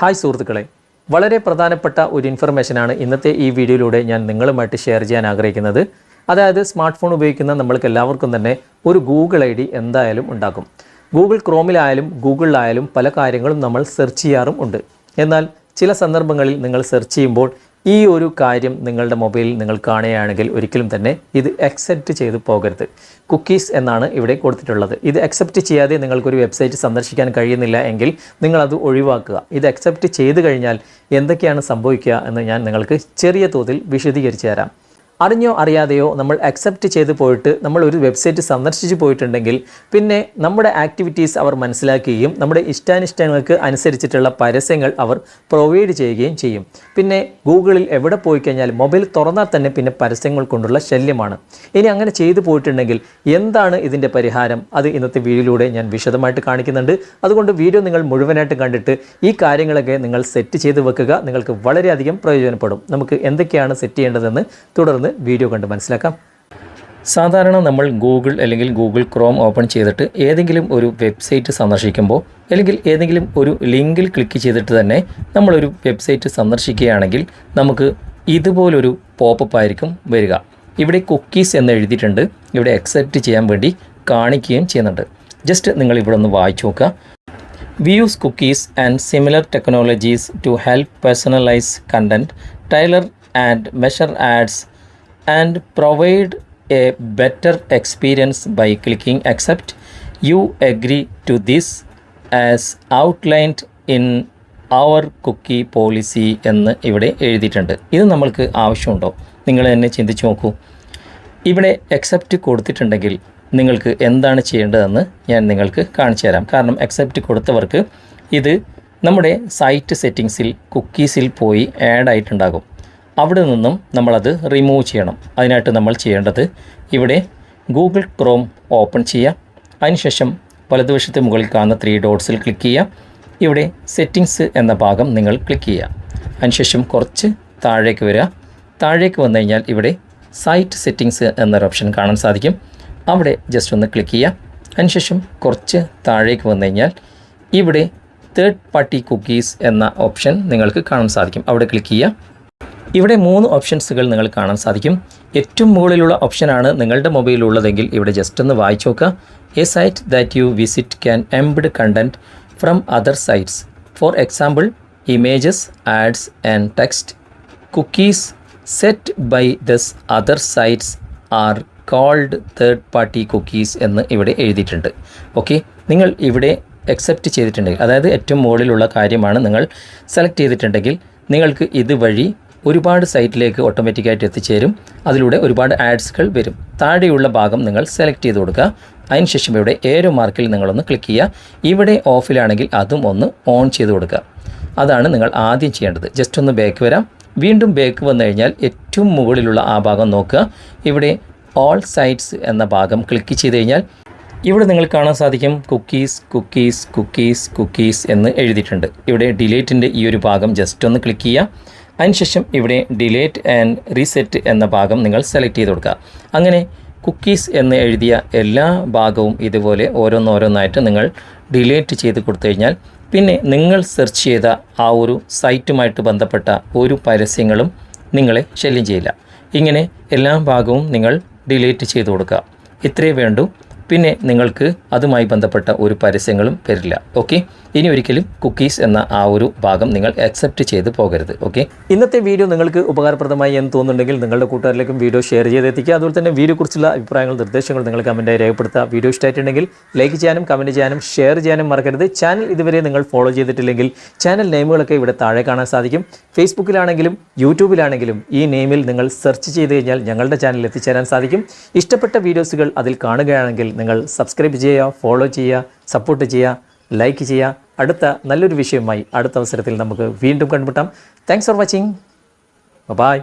Hi സുഹൃത്തുക്കളെ. വളരെ പ്രധാനപ്പെട്ട ഒരു ഇൻഫർമേഷനാണ് ഇന്നത്തെ ഈ വീഡിയോയിലൂടെ ഞാൻ നിങ്ങളുമായിട്ട് ഷെയർ ചെയ്യാൻ ആഗ്രഹിക്കുന്നത്. അതായത് സ്മാർട്ട് ഫോൺ ഉപയോഗിക്കുന്ന നമ്മൾക്ക് എല്ലാവർക്കും തന്നെ ഒരു ഗൂഗിൾ ഐ ഡി എന്തായാലും ഉണ്ടാക്കും. ഗൂഗിൾ ക്രോമിലായാലും ഗൂഗിളിലായാലും പല കാര്യങ്ങളും നമ്മൾ സെർച്ച് ചെയ്യാറും ഉണ്ട്. എന്നാൽ ചില സന്ദർഭങ്ങളിൽ നിങ്ങൾ സെർച്ച് ചെയ്യുമ്പോൾ ഈ ഒരു കാര്യം നിങ്ങളുടെ മൊബൈലിൽ നിങ്ങൾ കാണുകയാണെങ്കിൽ ഒരിക്കലും തന്നെ ഇത് അക്സെപ്റ്റ് ചെയ്ത് പോകരുത്. കുക്കീസ് എന്നാണ് ഇവിടെ കൊടുത്തിട്ടുള്ളത്. ഇത് അക്സെപ്റ്റ് ചെയ്യാതെ നിങ്ങൾക്കൊരു വെബ്സൈറ്റ് സന്ദർശിക്കാൻ കഴിയുന്നില്ല എങ്കിൽ നിങ്ങളത് ഒഴിവാക്കുക. ഇത് അക്സെപ്റ്റ് ചെയ്ത് കഴിഞ്ഞാൽ എന്തൊക്കെയാണ് സംഭവിക്കുക എന്ന് ഞാൻ നിങ്ങൾക്ക് ചെറിയ തോതിൽ വിശദീകരിച്ചു തരാം. അറിഞ്ഞോ അറിയാതെയോ നമ്മൾ അക്സെപ്റ്റ് ചെയ്ത് പോയിട്ട് നമ്മൾ ഒരു വെബ്സൈറ്റ് സന്ദർശിച്ച് പോയിട്ടുണ്ടെങ്കിൽ പിന്നെ നമ്മുടെ ആക്ടിവിറ്റീസ് അവർ മനസ്സിലാക്കുകയും നമ്മുടെ ഇഷ്ടാനിഷ്ടങ്ങൾക്ക് അനുസരിച്ചിട്ടുള്ള പരസ്യങ്ങൾ അവർ പ്രൊവൈഡ് ചെയ്യുകയും ചെയ്യും. പിന്നെ ഗൂഗിളിൽ എവിടെ പോയി കഴിഞ്ഞാൽ മൊബൈൽ തുറന്നാൽ തന്നെ പിന്നെ പരസ്യങ്ങൾ കൊണ്ടുള്ള ശല്യമാണ്. ഇനി അങ്ങനെ ചെയ്തു പോയിട്ടുണ്ടെങ്കിൽ എന്താണ് ഇതിന്റെ പരിഹാരം? അത് ഇന്നത്തെ വീഡിയോയിലൂടെ ഞാൻ വിശദമായിട്ട് കാണിക്കുന്നുണ്ട്. അതുകൊണ്ട് വീഡിയോ നിങ്ങൾ മുഴുവനായിട്ട് കണ്ടിട്ട് ഈ കാര്യങ്ങളൊക്കെ നിങ്ങൾ സെറ്റ് ചെയ്ത് വെക്കുക. നിങ്ങൾക്ക് വളരെയധികം പ്രയോജനപ്പെടും. നമുക്ക് എന്തൊക്കെയാണ് സെറ്റ് ചെയ്യേണ്ടതെന്ന് തുടർന്ന് വീഡിയോ കണ്ട് മനസ്സിലാക്കാം. സാധാരണ നമ്മൾ ഗൂഗിൾ അല്ലെങ്കിൽ ഗൂഗിൾ ക്രോം ഓപ്പൺ ചെയ്തിട്ട് ഏതെങ്കിലും ഒരു വെബ്സൈറ്റ് സന്ദർശിക്കുമ്പോൾ അല്ലെങ്കിൽ ഏതെങ്കിലും ഒരു ലിങ്കിൽ ക്ലിക്ക് ചെയ്തിട്ട് തന്നെ നമ്മളൊരു വെബ്സൈറ്റ് സന്ദർശിക്കുകയാണെങ്കിൽ നമുക്ക് ഇതുപോലൊരു പോപ്പപ്പ് ആയിരിക്കും വരിക. ഇവിടെ കുക്കീസ് എന്ന് എഴുതിയിട്ടുണ്ട്. ഇവിടെ അക്സെപ്റ്റ് ചെയ്യാൻ വേണ്ടി കാണിക്കുകയും ചെയ്യുന്നുണ്ട്. ജസ്റ്റ് നിങ്ങൾ ഇവിടെ ഒന്ന് വായിച്ചു നോക്കുക. Uses cookies and similar technologies to help personalise content tailor and measure ads and provide a better experience by clicking accept. You agree to this as outlined in our cookie policy എന്ന് ഇവിടെ എഴുതിയിട്ടുണ്ട്. ഇത് നമ്മൾക്ക് ആവശ്യമുണ്ടോ? നിങ്ങൾ തന്നെ ചിന്തിച്ച് നോക്കൂ. ഇവിടെ അക്സെപ്റ്റ് കൊടുത്തിട്ടുണ്ടെങ്കിൽ നിങ്ങൾക്ക് എന്താണ് ചെയ്യേണ്ടതെന്ന് ഞാൻ നിങ്ങൾക്ക് കാണിച്ചു തരാം. കാരണം അക്സെപ്റ്റ് കൊടുത്തവർക്ക് ഇത് നമ്മുടെ സൈറ്റ് സെറ്റിങ്സിൽ കുക്കീസിൽ പോയി ആഡ് ആയിട്ടുണ്ടാകും. അവിടെ നിന്നും നമ്മളത് റിമൂവ് ചെയ്യണം. അതിനായിട്ട് നമ്മൾ ചെയ്യേണ്ടത് ഇവിടെ ഗൂഗിൾ ക്രോം ഓപ്പൺ ചെയ്യുക. അതിനുശേഷം വലതുവശത്തെ മുകളിൽ കാണുന്ന ത്രീ ഡോട്ട്സിൽ ക്ലിക്ക് ചെയ്യുക. ഇവിടെ സെറ്റിങ്സ് എന്ന ഭാഗം നിങ്ങൾ ക്ലിക്ക് ചെയ്യുക. അതിനുശേഷം കുറച്ച് താഴേക്ക് വരിക. താഴേക്ക് വന്നു കഴിഞ്ഞാൽ ഇവിടെ സൈറ്റ് സെറ്റിങ്സ് എന്നൊരു ഓപ്ഷൻ കാണാൻ സാധിക്കും. അവിടെ ജസ്റ്റ് ഒന്ന് ക്ലിക്ക് ചെയ്യുക. അതിനുശേഷം കുറച്ച് താഴേക്ക് വന്നു കഴിഞ്ഞാൽ ഇവിടെ തേർഡ് പാർട്ടി കുക്കീസ് എന്ന ഓപ്ഷൻ നിങ്ങൾക്ക് കാണാൻ സാധിക്കും. അവിടെ ക്ലിക്ക് ചെയ്യുക. ഇവിടെ മൂന്ന് ഓപ്ഷൻസുകൾ നിങ്ങൾ കാണാൻ സാധിക്കും. ഏറ്റവും മുകളിലുള്ള ഓപ്ഷനാണ് നിങ്ങളുടെ മൊബൈലിൽ ഉള്ളതെങ്കിൽ ഇവിടെ ജസ്റ്റ് ഒന്ന് വായിച്ചു നോക്കുക. A site that you visit can embed content from other sites for example images ads and text cookies set by those other sites are called third party cookies എന്ന് ഇവിടെ എഴുതിയിട്ടുണ്ട്. ഓക്കെ നിങ്ങൾ ഇവിടെ അക്സെപ്റ്റ് ചെയ്തിട്ടുണ്ടെങ്കിൽ അതായത് ഏറ്റവും മുകളിലുള്ള കാര്യമാണ് നിങ്ങൾ സെലക്ട് ചെയ്തിട്ടുണ്ടെങ്കിൽ നിങ്ങൾക്ക് ഇതുവഴി ഒരുപാട് സൈറ്റിലേക്ക് ഓട്ടോമാറ്റിക്കായിട്ട് എത്തിച്ചേരും. അതിലൂടെ ഒരുപാട് ആഡ്സുകൾ വരും. താഴെയുള്ള ഭാഗം നിങ്ങൾ സെലക്ട് ചെയ്ത് കൊടുക്കുക. അതിനുശേഷം ഇവിടെ ഏരോ മാർക്കിൽ നിങ്ങളൊന്ന് ക്ലിക്ക് ചെയ്യുക. ഇവിടെ ഓഫിലാണെങ്കിൽ അതും ഒന്ന് ഓൺ ചെയ്ത് കൊടുക്കുക. അതാണ് നിങ്ങൾ ആദ്യം ചെയ്യേണ്ടത്. ജസ്റ്റ് ഒന്ന് ബാക്ക് വരാം. വീണ്ടും ബാക്ക് വന്നു കഴിഞ്ഞാൽ ഏറ്റവും മുകളിലുള്ള ആ ഭാഗം നോക്കുക. ഇവിടെ ഓൾ സൈറ്റ്സ് എന്ന ഭാഗം ക്ലിക്ക് ചെയ്ത് കഴിഞ്ഞാൽ ഇവിടെ നിങ്ങൾ കാണാൻ സാധിക്കും കുക്കീസ് കുക്കീസ് കുക്കീസ് കുക്കീസ് എന്ന് എഴുതിയിട്ടുണ്ട്. ഇവിടെ ഡിലേറ്റിന്റെ ഈ ഒരു ഭാഗം ജസ്റ്റ് ഒന്ന് ക്ലിക്ക് ചെയ്യുക. അതിനുശേഷം ഇവിടെ ഡിലേറ്റ് ആൻഡ് റീസെറ്റ് എന്ന ഭാഗം നിങ്ങൾ സെലക്ട് ചെയ്ത് കൊടുക്കുക. അങ്ങനെ കുക്കീസ് എന്ന് എഴുതിയ എല്ലാ ഭാഗവും ഇതുപോലെ ഓരോന്നോരോന്നായിട്ട് നിങ്ങൾ ഡിലേറ്റ് ചെയ്ത് കൊടുത്തു കഴിഞ്ഞാൽ പിന്നെ നിങ്ങൾ സെർച്ച് ചെയ്ത ആ ഒരു സൈറ്റുമായിട്ട് ബന്ധപ്പെട്ട ഒരു പരസ്യങ്ങളും നിങ്ങളെ ശല്യം ചെയ്യില്ല. ഇങ്ങനെ എല്ലാ ഭാഗവും നിങ്ങൾ ഡിലീറ്റ് ചെയ്ത് കൊടുക്കുക. ഇത്രയേ വേണ്ടൂ. പിന്നെ നിങ്ങൾക്ക് അതുമായി ബന്ധപ്പെട്ട ഒരു പരസ്യങ്ങളും വരില്ല. ഓക്കെ ഇനി ഒരിക്കലും കുക്കീസ് എന്ന ആ ഒരു ഭാഗം നിങ്ങൾ അക്സെപ്റ്റ് ചെയ്ത് പോകരുത് ഓക്കെ ഇന്നത്തെ വീഡിയോ നിങ്ങൾക്ക് ഉപകാരപ്രദമായി എന്ന് തോന്നുന്നുണ്ടെങ്കിൽ നിങ്ങളുടെ കൂട്ടുകാരിലേക്കും വീഡിയോ ഷെയർ ചെയ്ത് എത്തിക്കുക അതുപോലെ തന്നെ വീഡിയോയെക്കുറിച്ചുള്ള അഭിപ്രായങ്ങൾ നിർദ്ദേശങ്ങൾ നിങ്ങൾ കമന്റായി രേഖപ്പെടുത്തുക. വീഡിയോ ഇഷ്ടമായിട്ടുണ്ടെങ്കിൽ ലൈക്ക് ചെയ്യാനും കമന്റ് ചെയ്യാനും ഷെയർ ചെയ്യാനും മറക്കരുത്. ചാനൽ ഇതുവരെ നിങ്ങൾ ഫോളോ ചെയ്തിട്ടില്ലെങ്കിൽ ചാനൽ നെയിമുകളൊക്കെ ഇവിടെ താഴെ കാണാൻ സാധിക്കും. ഫേസ്ബുക്കിലാണെങ്കിലും യൂട്യൂബിലാണെങ്കിലും ഈ നെയിമിൽ നിങ്ങൾ സെർച്ച് ചെയ്ത് കഴിഞ്ഞാൽ ഞങ്ങളുടെ ചാനൽ എത്തിച്ചേരാൻ സാധിക്കും. ഇഷ്ടപ്പെട്ട വീഡിയോസുകൾ അതിൽ കാണുകയാണെങ്കിൽ നിങ്ങൾ സബ്സ്ക്രൈബ് ചെയ്യുക ഫോളോ ചെയ്യുക സപ്പോർട്ട് ചെയ്യുക. ലൈക്ക് ചെയ്യുക. അടുത്ത നല്ലൊരു വിഷയവുമായി അടുത്ത അവസരത്തിൽ നമുക്ക് വീണ്ടും കണ്ടുമുട്ടാം. Thanks for watching bye